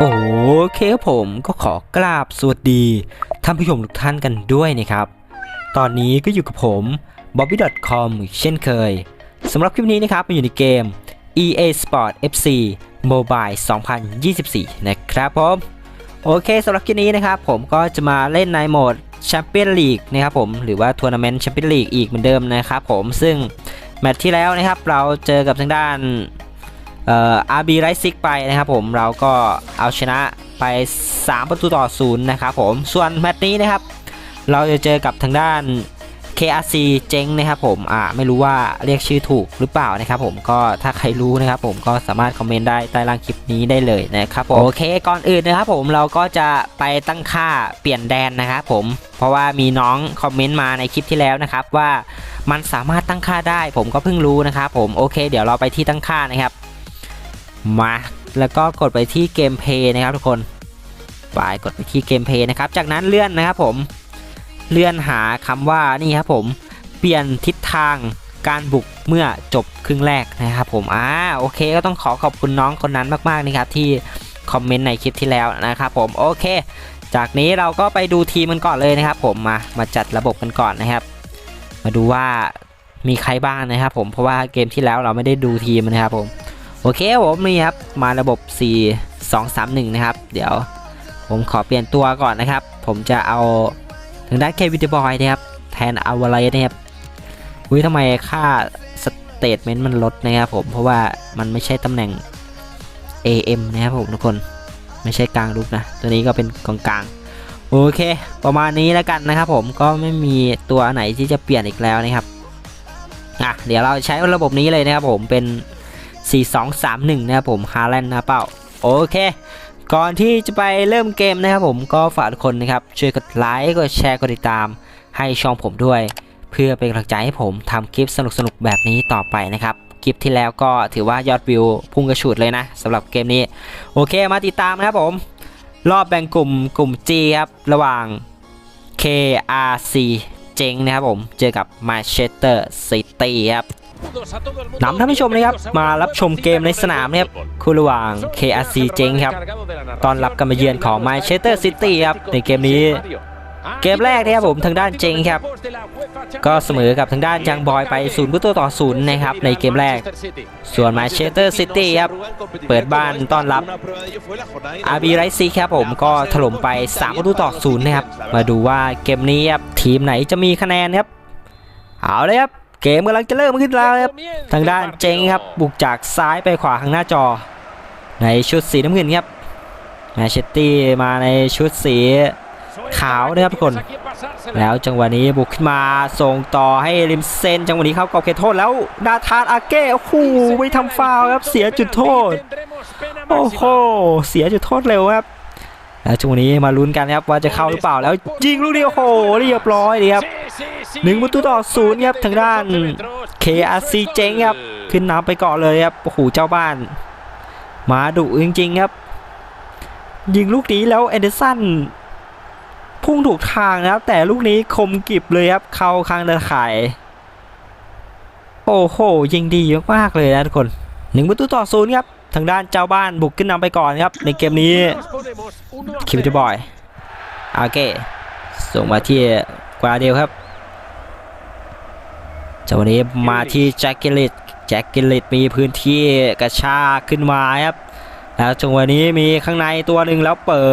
โอเคครับผมก็ขอกราบสวัสดีท่านผู้ชมทุกท่านกันด้วยนะครับ ตอนนี้ก็อยู่กับผม bobby.com เช่นเคยสำหรับคลิปนี้นะครับมันอยู่ในเกม EA Sport FC Mobile 2024 นะครับผมโอเคสำหรับคลิปนี้นะครับผมก็จะมาเล่นในโหมดแชมเปี้ยนลีกนะครับผมหรือว่าทัวร์นาเมนต์แชมเปี้ยนลีกอีกเหมือนเดิมนะครับผมซึ่งแมตช์ที่แล้วนะครับเราเจอกับทางด้าน เอ่อ RB ไรซิกไปนะครับผมเราก็เอาชนะไป 3 ประตูต่อศูนย์นะครับผมส่วนแมตช์นี้นะครับ เราจะเจอกับทางด้าน KRC เจ๊งนะครับผมอ่าไม่รู้ว่าเรียกชื่อถูกหรือเปล่านะครับผมก็ถ้าใครรู้นะครับผมก็สามารถคอมเมนต์ได้ใต้ล่างคลิปนี้ได้เลยนะครับผมโอเคก่อนอื่นนะครับผมเราก็จะไปตั้งค่าเปลี่ยนแดนนะครับผมเพราะว่ามีน้องคอมเมนต์มาในคลิปที่แล้วนะครับว่ามันสามารถตั้งค่าได้ผมก็เพิ่งรู้นะครับผมโอเค เดี๋ยวเราไปที่ตั้งค่านะครับ มาแล้วก็กดไปที่เกมเพย์นะครับทุกคนไปกดไปที่เกมเพย์นะครับ จากนั้นเลื่อนนะครับผมเลื่อนหาคำว่านี่ครับผมเปลี่ยนทิศทางการบุกเมื่อจบครึ่งแรกนะครับผมอ่าโอเคก็ต้องขอขอบคุณน้องคนนั้นมากๆนะครับที่คอมเมนต์ในคลิปที่แล้วนะครับผมโอเค จากนี้เราก็ไปดูทีมกันก่อนเลยนะครับผมมามาจัดระบบกันก่อนนะครับ มาดูว่ามีใครบ้างนะครับผมเพราะว่าเกมที่แล้วเราไม่ได้ดูทีมนะครับผม โอเคผมนี่ครับมาระบบ 4 2 3 1 นะครับ เดี๋ยวผมขอเปลี่ยนตัวก่อนนะครับ ผมจะเอาทางด้านเควินเดบอยนะครับ แทนอาวาไลนะครับอุ้ยทำไมค่าสเตทเมนต์มันลดนะครับผมเพราะว่ามันไม่ใช่ตำแหน่ง AM นะครับผมทุกคนไม่ใช่กลางลุกนะ ตัวนี้ก็เป็นกองกลางโอเค ประมาณนี้แล้วกันนะครับผมก็ไม่มีตัวไหนที่จะเปลี่ยนอีกแล้วนะครับอะเดี๋ยวเราใช้ระบบนี้เลยนะครับผมเป็น 4231 นะครับผมฮาแลนด์นะเป้าโอเคก่อนที่จะไปเริ่มเกมนะครับผมก็ฝากทุกคนนะครับ ช่วยกดไลค์กดแชร์กดติดตาม ให้ช่องผมด้วย เพื่อเป็นกำลังใจให้ผมทำคลิปสนุกๆแบบนี้ต่อไปนะครับคลิปที่แล้วก็ถือว่ายอดวิวพุ่งกระฉูดเลยนะสำหรับเกมนี้ โอเคมาติดตามนะครับผม รอบแบ่งกลุ่มกลุ่ม G ครับ ระหว่าง KRC เจงนะครับผม เจอกับมาเชสเตอร์ซิตี้ครับนำท่านผู้ชมนะครับมารับชมเกมในสนามนะครับคู่ระหว่าง KRC เจงครับตอนรับการมาเยือนของมาเชสเตอร์ซิตี้ครับในเกมนี้ เกมแรกนะครับผมทางด้านเจงครับ ก็เสมอกับทางด้านยังบอยไป0ประตูต่อ0นะครับในเกมแรก ส่วน Manchester City ครับเปิดบ้านต้อนรับ RB r i c e ครับผมก็ถล่มไป3ประตูต่อ0นะครับมาดูว่าเกมนี้ครับทีมไหนจะมีคะแนนครับเอาเลยครับเกมกำลังจะเริ่มขึ้นแล้วครับทางด้านเจงครับบุกจากซ้ายไปขวาข้างหน้าจอ ในชุดสีน้ำเงินครับแมนเชสเตอร์มาในชุดสี ขาวนะครับทุกคน แล้วจังหวะนี้บุกขึ้นมาส่งต่อให้ริมเซนจังหวะนี้เข้ากรอบเขตโทษแล้วดาทานอาเก้โอ้โหไม่ทำฟาวล์ครับเสียจุดโทษโอ้โหเสียจุดโทษเร็วครับแล้วจังหวะนี้มาลุ้นกันครับว่าจะเข้าหรือเปล่าแล้วยิงลูกเดียวโอ้โหเรียบร้อยเลยครับหนึ่งประตูต่อศูนย์ครับทางด้าน KRC เจ๊งครับขึ้นนำไปก่อนเลยครับโอ้โหเจ้าบ้าน มาดุจริงๆครับ ยิงลูกนี้แล้วเอนเดอร์สัน พุ่งถูกทางนะครับ แต่ลูกนี้คมกิบเลยครับ เข้าข้างตะข่าย โอ้โห ยิงดีมากๆเลยนะทุกคนหนึ่งประตูต่อศูนย์ครับ ทางด้านเจ้าบ้านบุกขึ้นนำไปก่อนครับ ในเกมนี้คิวเจบอยโอเก้ส่งมาที่กวาเดียวครับจังหวะนี้มาที่แจ็คกิลิตแจ็คกิลิตมีพื้นที่กระชากขึ้นมาครับ แล้วจังหวะนี้มีข้างในตัวหนึ่งแล้วเปิ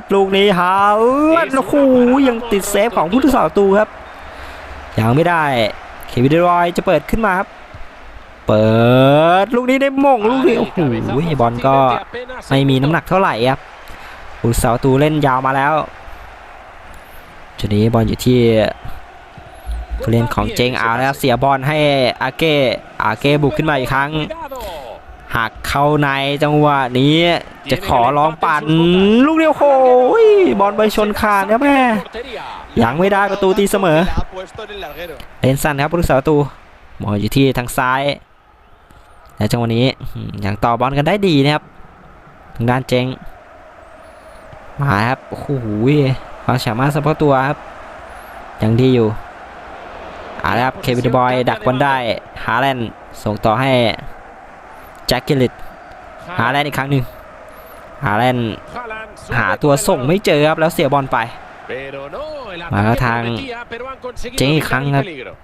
ด ลูกนี้หาเอื้อนโอ้โหยังติดเซฟของผู้รักษาประตูครับยังไม่ได้เควินเดรอยจะเปิดขึ้นมาครับ เปิดลูกนี้ได้มงลูกนี้โอ้โหบอลก็ไม่มีน้ำหนักเท่าไหร่ครับผู้รักษาประตูเล่นยาวมาแล้วจุดนี้บอลอยู่ที่ผู้เล่นของเจงอาแล้วเสียบอลให้อาเก้อาเก้บุกขึ้นมาอีกครั้ง หักเข้าในจังหวะนี้จะขอลองปั่นลูกเดียวโอ้ยบอลไปชนคานครับแม่ยังไม่ได้ประตูตีเสมอเลนสันครับผู้รักษาประตูหมออยู่ที่ทางซ้ายและจังหวะนี้อืมยังต่อบอลกันได้ดีนะครับทางด้านเจงมาครับโอ้โหความสามารถเฉพาะตัวครับยังดีอยู่เอาละครับเควินบอยดักบอลได้ฮาแลนด์ส่งต่อให้ แจ็คกิลิตหาแลนด์อีกครั้งหนึ่งฮาแลนด์หาตัวส่งไม่เจอครับแล้วเสียบอลไปมาแล้วทาทางงเจ๊เจ๊งงอีอีกกคครั้รั้งงคครัรับบ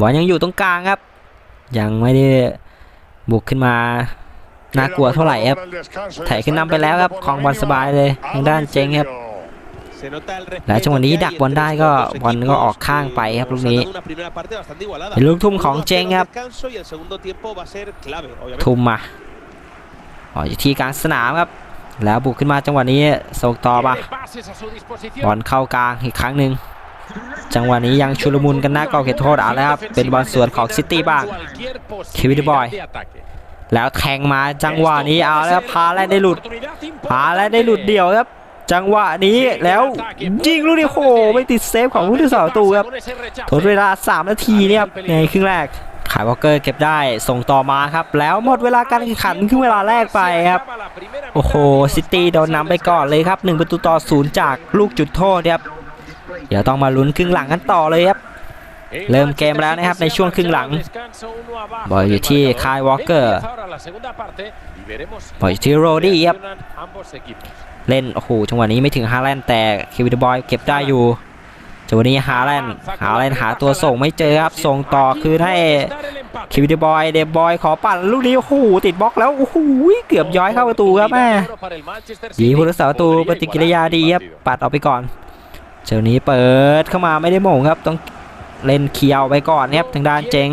บอลยังอยู่ตรงกลางครับ ยังไม่ได้บุกขึ้นมาน่ากลัวเท่าไหร่ครับไถขึ้นนำไปแล้วครับครองบอลสบายเลยทางด้านเจงครับ และจังหวะนี้ดักบอลได้ก็บอลก็ออกข้างไปครับลูกนี้เป็นลูกทุ่มของเจงครับทุ่มมาอ๋ออยู่ที่กลางสนามครับ แล้วบุกขึ้นมาจังหวะนี้ส่งต่อมาบอลเข้ากลางอีกครั้งหนึ่งจังหวะนี้ยังชุลมุนกันหน้ากรอบเขตโทษเอาแล้วครับเป็นบอลสวนของซิตี้บ้างคิวิดบอยแล้วแทงมาจังหวะนี้เอาแล้วครับพาแลนด์ได้หลุดพาแลนด์ได้หลุดเดี่ยวครับ จังหวะนี้แล้วยิงลูกนี้โอ้โหไม่ติดเซฟของผู้ที่สาประตูครับทดเวลา 3 นาทีเนี่ยครับในครึ่งแรกขายวอลเกอร์เก็บได้ส่งต่อมาครับ แล้วหมดเวลาการแข่งขันครึ่งเวลาแรกไปครับ โอ้โหซิตี้โดนนำไปก่อนเลยครับ 1 ประตูต่อศูนย์จากลูกจุดโทษครับเดี๋ยวต้องมาลุ้นครึ่งหลังกันต่อเลยครับเริ่มเกมแล้วนะครับในช่วงครึ่งหลัง บอลอยู่ที่คายวอลเกอร์ปล่อยที่โรดี้ครับ เล่นโอ้โหจังหวะนี้ไม่ถึงฮาแลนด์แต่คิวิดบอยเก็บได้อยู่จังหวะนี้ฮาแลนด์ฮาแลนด์หาตัวส่งไม่เจอครับส่งต่อคืนให้คิวิดบอยเดบอยขอปั่นลูกนี้โอ้โหติดบล็อกแล้วโอ้โหเกือบย้อยเข้าประตูครับแม่ยีผู้รักษาประตูปฏิกิริยาดีครับปัดออกไปก่อนเจ้านี้เปิดเข้ามาไม่ได้โมงครับต้องเล่นเคียวไปก่อนครับทางด้านเจง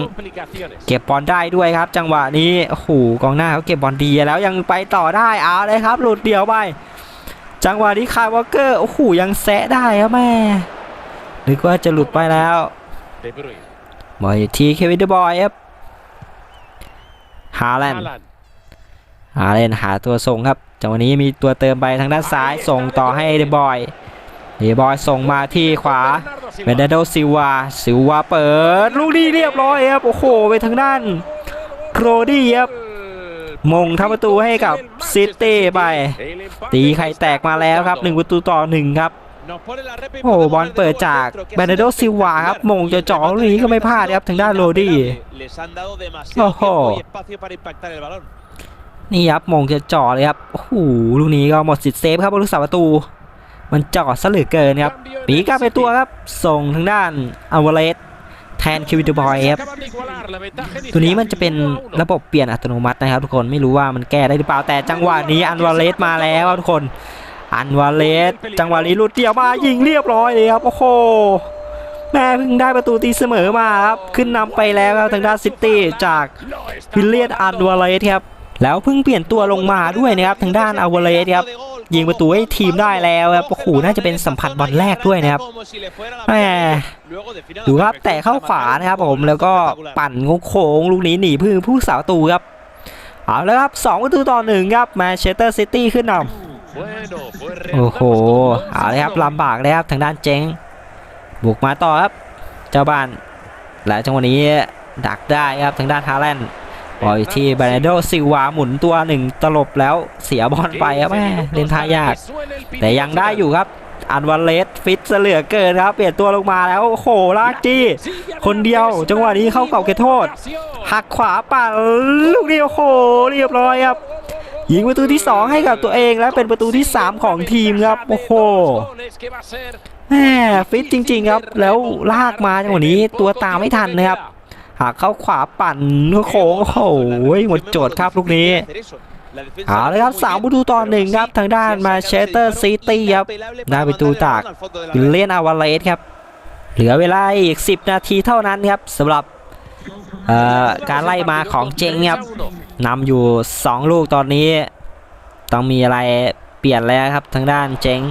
เก็บบอลได้ด้วยครับ จังหวะนี้โอ้โหกองหน้าเขาเก็บบอลดีแล้วยังไปต่อได้เอาเลยครับ หลุดเดียวไป จังหวะนี้คายวอลเกอร์โอ้โหยังแซะได้ครับแม่นึกว่าจะหลุดไปแล้วบอลอยู่ที่เควินเดบอยครับฮาแลนด์ฮาแลนด์หาตัวส่งครับจังหวะนี้มีตัวเติมไปทางด้านซ้ายส่งต่อให้เดบอยเดบอยส่งมาที่ขวาเบนเดโดซิลวาซิลวาเปิดลูกนี้เรียบร้อยครับโอ้โหไปทางด้านโครดี้ครับมงทำประตูให้กับ ซิตี้ไป ตีไข่แตกมาแล้วครับ1ประตูต่อ1ครับโอ้โหบอลเปิดจากแบนเดโดซิวาครับมงจะจ่อลูกนี้ก็ไม่พลาดครับทางด้านโรดี้โอ้โหนี่ครับมงจะจ่อเลยครับโอ้โหลูกนี้ก็หมดสิทธิ์เซฟครับผู้รักษาประตู มันจ่อซะเหลือเกินครับปีกลับไปตัวครับ ส่งทางด้านอาวเลส แทนคิวิตบอยครับตัวนี้มันจะเป็นระบบเปลี่ยนอัตโนมัตินะครับ ทุกคนไม่รู้ว่ามันแก้ได้หรือเปล่าแต่จังหวะนี้อันวาเลสมาแล้วครับทุกคน อันวาเลสจังหวะนี้หลุดเดียวมายิงเรียบร้อยเลยครับโอ้โหแม่เพิ่งได้ประตูตีเสมอมาครับขึ้นนำไปแล้วครับทางด้านซิตี้จากวิลเลียนอันวาเลสครับแล้วเพิ่งเปลี่ยนตัวลงมาด้วยนะครับทางด้านอาวาเลสครับ ยิงประตูให้ทีมได้แล้วครับโอ้โหน่าจะเป็นสัมผัสบอลแรกด้วยนะครับแม่ดูครับแตะเข้าขวานะครับผมแล้วก็ปั่นโค้งลูกนี้หนีพึ่งผู้สาวตูครับเอาแล้วครับสองประตูต่อหนึ่งครับแมนเชสเตอร์ซิตี้ขึ้นนำโอ้โหเอาเลยครับลำบากเลยครับทางด้านเจ๊งบุกมาต่อครับ เจ้าบ้านและจังหวะนี้ดักได้ครับทางด้านฮาแลนด์ บอลอยู่ที่บานาโดซิลวาหมุนตัวหนึ่งตลบแล้วเสียบอลไปครับแม่เล่นท่ายาก แต่ยังได้อยู่ครับอันวันเลสฟิตเสเหลือเกินครับ เปลี่ยนตัวลงมาแล้วโอ้โหลากจี้คนเดียวจังหวะนี้เข้าเก่าเขตโทษ หักขวาปั่นลูกเดียวโอ้โหเรียบร้อยครับยิงประตูที่ 2 ให้กับตัวเองและเป็นประตูที่ 3 ของทีมครับ โอ้โหแหมฟิตจริง ๆ ครับ แล้วลากมาจังหวะนี้ตัวตามไม่ทันนะครับ หักเข้าขวาปั่นโค้งโอ้โหหมดโจทย์ครับลูกนี้เอาเลยครับสามประตูต่อหนึ่งครับทางด้านมาเชสเตอร์ซิตี้ครับได้ประตูจากเลนอาวาเลสครับ เหลือเวลาอีก 10 นาทีเท่านั้นครับสำหรับการไล่มาของเจงครับนำอยู่ 2 ลูกตอนนี้ ต้องมีอะไรเปลี่ยนแล้วครับทางด้านเจง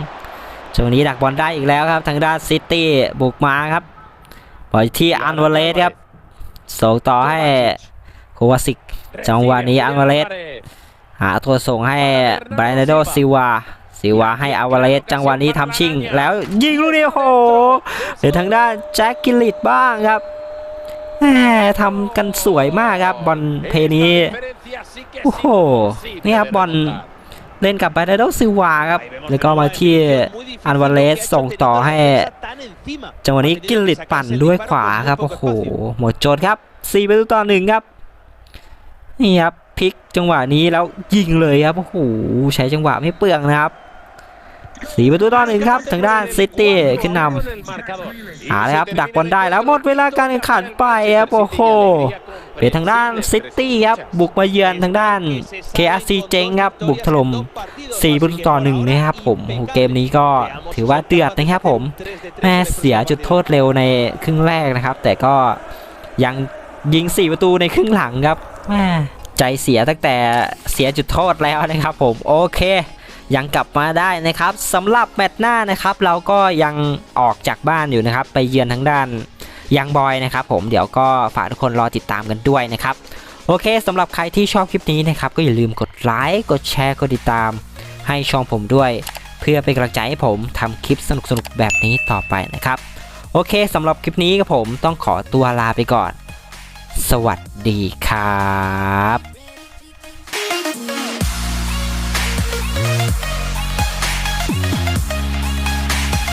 ช่วงนี้ดักบอลได้อีกแล้วครับ ทางด้านซิตี้บุกมาครับบอลที่อันวาเลสครับ ส่งต่อให้โควาซิกจังหวะนี้อันวเลสหาตัวส่งให้ไบรนโดซิวาซิวาให้อาวาเลสจังหวะนี้ทำชิง แล้วยิงลูกนี้โอ้โหเดี๋ยวทางด้านแจ็คกิลลิตบ้างครับแหมทำกันสวยมากครับบอลเพย์นี้โอ้โหนี่ครับบอล เล่นกับไบรนาโดซิวาครับ แล้วก็มาที่อันวาเลสส่งต่อให้จังหวะนี้กิลลิตปั่นด้วยขวาครับโอ้โหหมดโจทย์ครับ4ประตูต่อหนึ่งครับนี่ครับพลิกจังหวะนี้แล้วยิงเลยครับโอ้โหใช้จังหวะไม่เปลืองนะครับ สีประตูต่อหนึ่งครับทางด้านซิตี้ขึ้นนำหาเลยครับดักบอลได้แล้วหมดเวลาการแข่งขันไปครับโอ้โหเป็นทางด้านซิตี้ครับบุกมาเยือนทางด้าน KRC เจงครับบุกถล่ม4ประตูต่อหนึ่งนะครับผมโอ้เกมนี้ก็ถือว่าเดือดนะครับผมแม่เสียจุดโทษเร็วในครึ่งแรกนะครับ แต่ก็ยังยิง 4 ประตูในครึ่งหลังครับแม่ใจเสียตั้งแต่เสียจุดโทษแล้วนะครับผมโอเค ยังกลับมาได้นะครับสำหรับแมตช์หน้านะครับ เราก็ยังออกจากบ้านอยู่นะครับ ไปเยือนทางด้านยังบอยนะครับ ผมเดี๋ยวก็ฝากทุกคนรอติดตามกันด้วยนะครับ โอเคสำหรับใครที่ชอบคลิปนี้นะครับ ก็อย่าลืมกดไลค์กดแชร์กดติดตาม ให้ช่องผมด้วย เพื่อเป็นกำลังใจให้ผมทำคลิปสนุกๆแบบนี้ต่อไปนะครับ โอเคสำหรับคลิปนี้กับผมต้องขอตัวลาไปก่อน สวัสดีครับ